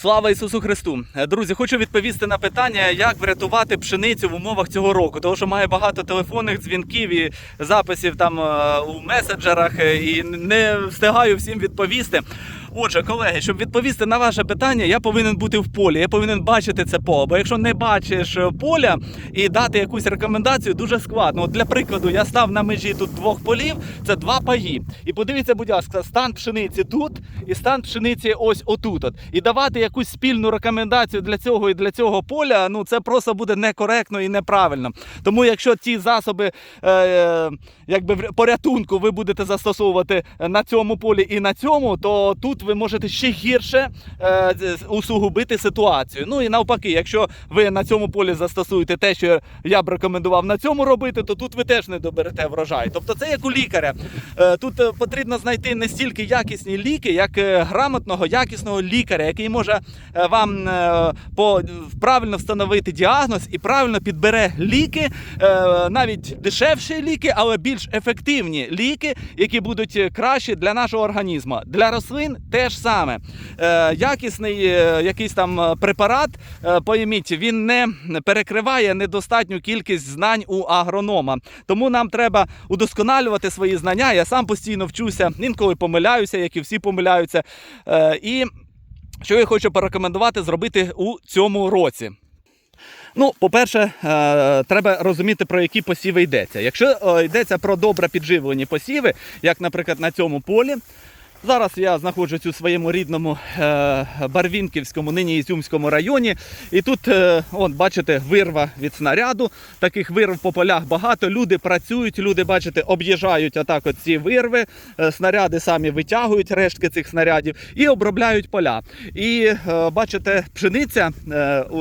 Слава Ісусу Христу! Е, Друзі, хочу відповісти на питання, як врятувати пшеницю в умовах цього року. Тому що має багато телефонних дзвінків і записів там е, у меседжерах е, і не встигаю всім відповісти. Отже, колеги, щоб відповісти на ваше питання, я повинен бути в полі. Я повинен бачити це поле. Бо якщо не бачиш е, поля і дати якусь рекомендацію, дуже складно. От для прикладу, я став на межі тут двох полів, це два паї. І подивіться, будь ласка, стан пшениці тут і стан пшениці ось отут. От. І давати якусь спільну рекомендацію для цього і для цього поля, ну це просто буде некоректно і неправильно. Тому якщо ті засоби е, е, якби порятунку ви будете застосовувати на цьому полі і на цьому, то тут ви можете ще гірше е, усугубити ситуацію. Ну і навпаки, якщо ви на цьому полі застосуєте те, що я б рекомендував на цьому робити, то тут ви теж не доберете врожай. Тобто, це як у лікаря. Е, Тут е, потрібно знайти не стільки якісні ліки, як е, грамотного, якісного лікаря, який може е, вам е, по правильно встановити діагноз і правильно підбере ліки, е, навіть дешевші ліки, але більш ефективні ліки, які будуть кращі для нашого організму. Для рослин теж саме. Е, Якісний е, якийсь там е, препарат, пойміть, він не перекриває недостатню кількість знань у агронома. Тому нам треба удосконалювати свої знання. Я сам постійно вчуся, інколи помиляюся, як і всі помиляються. І що я хочу порекомендувати зробити у цьому році. Ну, по-перше, треба розуміти, про які посіви йдеться. Якщо йдеться про добре підживлені посіви, як, наприклад, на цьому полі. Зараз я знаходжусь у своєму рідному е, Барвінківському, нині Ізюмському районі. І тут, е, от, бачите, вирва від снаряду. Таких вирв по полях багато. Люди працюють, люди, бачите, об'їжджають отак от ці вирви. Е, снаряди самі витягують рештки цих снарядів і обробляють поля. І бачите, пшениця.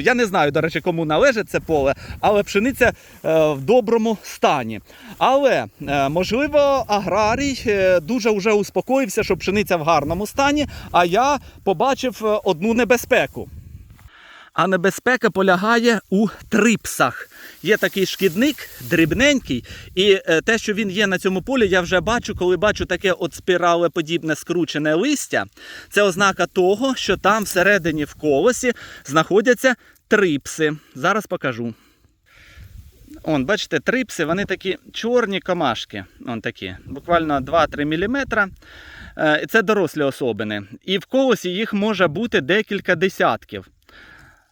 Я не знаю, до речі, кому належить це поле, але пшениця в доброму стані. Але можливо, аграрій дуже вже успокоївся, що пшениця в гарному стані. А я побачив е, одну небезпеку. А небезпека полягає у трипсах. Є такий шкідник, дрібненький, і е, те, що він є на цьому полі, я вже бачу, коли бачу таке от спіралеподібне скручене листя. Це ознака того, що там всередині в колосі знаходяться трипси. Зараз покажу. Он, бачите, трипси, вони такі чорні камашки. Он такі, буквально 2-3 мм. І це дорослі особини. І в колосі їх може бути декілька десятків.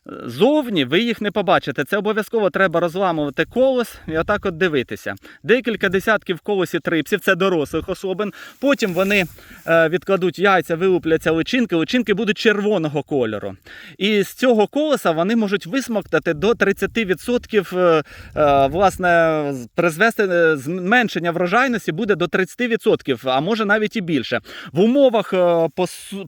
Зовні ви їх не побачите. Це обов'язково треба розламувати колос і отак от дивитися. Декілька десятків в колосі трипсів, це дорослих особин. Потім вони е, відкладуть яйця, вилупляться личинки. Личинки будуть червоного кольору. І з цього колоса вони можуть висмоктати до 30%, е, е, власне, призвести зменшення врожайності буде до 30%, а може навіть і більше. В умовах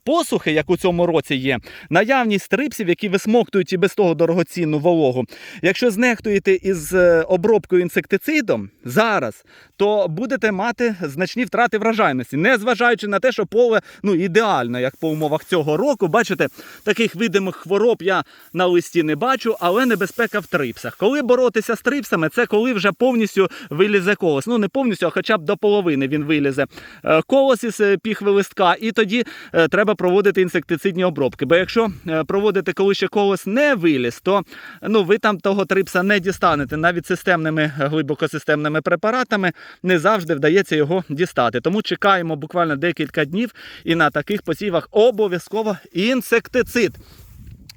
посухи, як у цьому році є, наявність трипсів, які висмоктують і без того дорогоцінну вологу. Якщо знехтуєте із е, обробкою інсектицидом зараз, то будете мати значні втрати врожайності, незважаючи на те, що поле ну, ідеально, як по умовах цього року. Бачите, таких видимих хвороб я на листі не бачу, але небезпека в трипсах. Коли боротися з трипсами, це коли вже повністю вилізе колос. Ну не повністю, а хоча б до половини він вилізе е, колос із е, піхви листка, і тоді треба проводити інсектицидні обробки. Бо якщо проводити, коли ще колос не виліз, то ну, ви там того трипса не дістанете. Навіть системними е, глибокосистемними препаратами не завжди вдається його дістати. Тому чекаємо буквально декілька днів, і на таких посівах обов'язково інсектицид.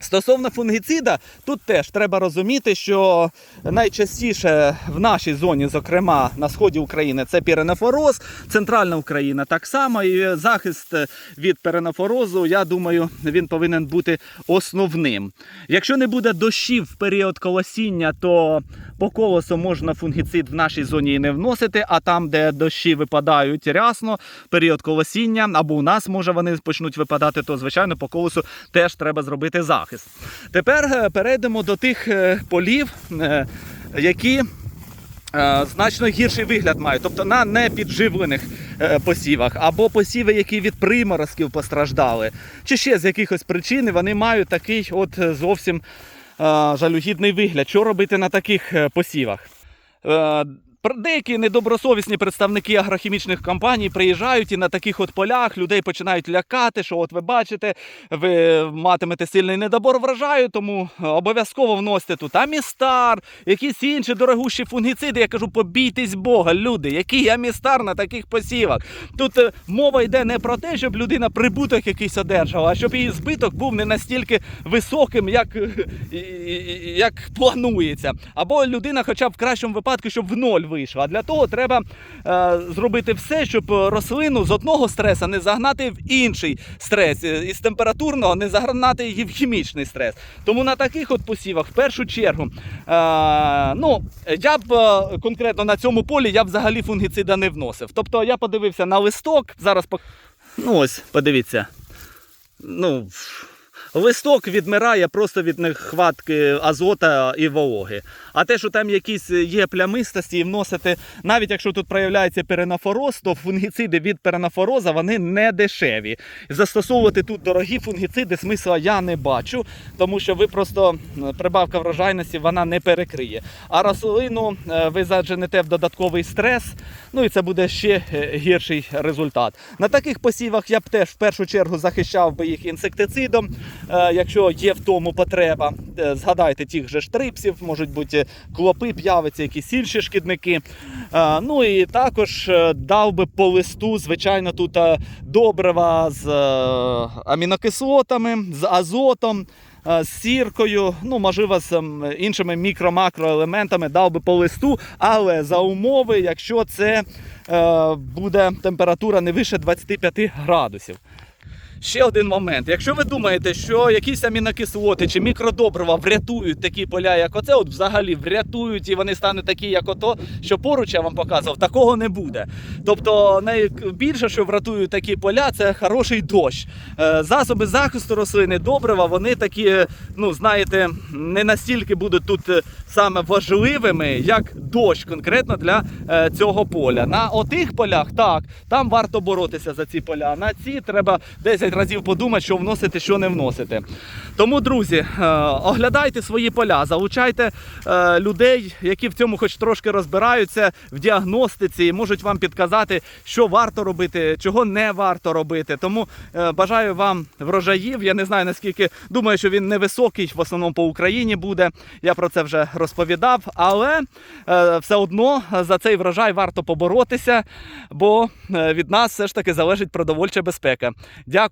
Стосовно фунгіцида, тут теж треба розуміти, що найчастіше в нашій зоні, зокрема на сході України, це піренофороз, центральна Україна так само. І захист від піренофорозу, я думаю, він повинен бути основним. Якщо не буде дощів в період колосіння, то по колосу можна фунгіцид в нашій зоні і не вносити, а там, де дощі випадають рясно, період колосіння, або у нас може вони почнуть випадати, то звичайно по колосу теж треба зробити захист. Тепер е, перейдемо до тих е, полів, е, які значно гірший вигляд мають, тобто на непідживлених посівах, або посіви, які від приморозків постраждали, чи ще з якихось причин вони мають такий от зовсім жалюгідний вигляд. Що робити на таких посівах? Деякі недобросовісні представники агрохімічних компаній приїжджають і на таких от полях людей починають лякати, що от ви бачите, ви матимете сильний недобор врожаю, тому обов'язково вносите тут амістар, якісь інші дорогущі фунгіциди. Я кажу, побійтесь Бога, люди, який амістар на таких посівах. Тут е, мова йде не про те, щоб людина прибуток якийсь одержала, а щоб її збиток був не настільки високим, як, е, як планується. Або людина, хоча б в кращому випадку, щоб в ноль вийшла. А для того треба е, зробити все, щоб рослину з одного стреса не загнати в інший стрес, е, із температурного не загнати її в хімічний стрес. Тому на таких от посівах, в першу чергу, е, ну, я б е, конкретно на цьому полі я б взагалі фунгіцида не вносив. Тобто я подивився на листок, зараз пок... ну ось, подивіться. Ну, листок відмирає просто від нехватки азота і вологи. А те, що там якісь є плямистості, і вносити, навіть якщо тут проявляється перенафороз, то фунгіциди від перенафороза вони не дешеві. Застосовувати тут дорогі фунгіциди смисла я не бачу, тому що ви просто прибавка врожайності вона не перекриє. А рослину е, ви задженете в додатковий стрес, ну і це буде ще е, гірший результат. На таких посівах я б теж в першу чергу захищав би їх інсектицидом, якщо є в тому потреба. Е, Згадайте тих же штрипсів, можуть бути клопи, п'явиці, якісь інші шкідники. Е, Ну і також е, дав би по листу, звичайно, тут е, добрива з е, амінокислотами, з азотом. е, З сіркою, ну можливо, з іншими мікро-макроелементами дав би по листу, але за умови, якщо це е, буде температура не вище 25 градусів. Ще один момент. Якщо ви думаєте, що якісь амінокислоти чи мікродобрива врятують такі поля, як оце, от взагалі врятують і вони стануть такі, як ото, що поруч я вам показував, такого не буде. Тобто найбільше, що врятують такі поля, це хороший дощ. Е, Засоби захисту рослини, добрива, вони такі, ну знаєте, не настільки будуть тут е, саме важливими, як дощ конкретно для е, цього поля. На отих полях так, там варто боротися за ці поля. На ці треба 10 разів подумати, що вносити, що не вносити. Тому, друзі, е, оглядайте свої поля, залучайте е, людей, які в цьому хоч трошки розбираються в діагностиці, і можуть вам підказати, що варто робити, чого не варто робити. Тому е, бажаю вам врожаїв. Я не знаю наскільки думаю, що він невисокий, в основному по Україні буде. Я про це вже розповідав. Але все одно за цей врожай варто поборотися, бо від нас все ж таки залежить продовольча безпека.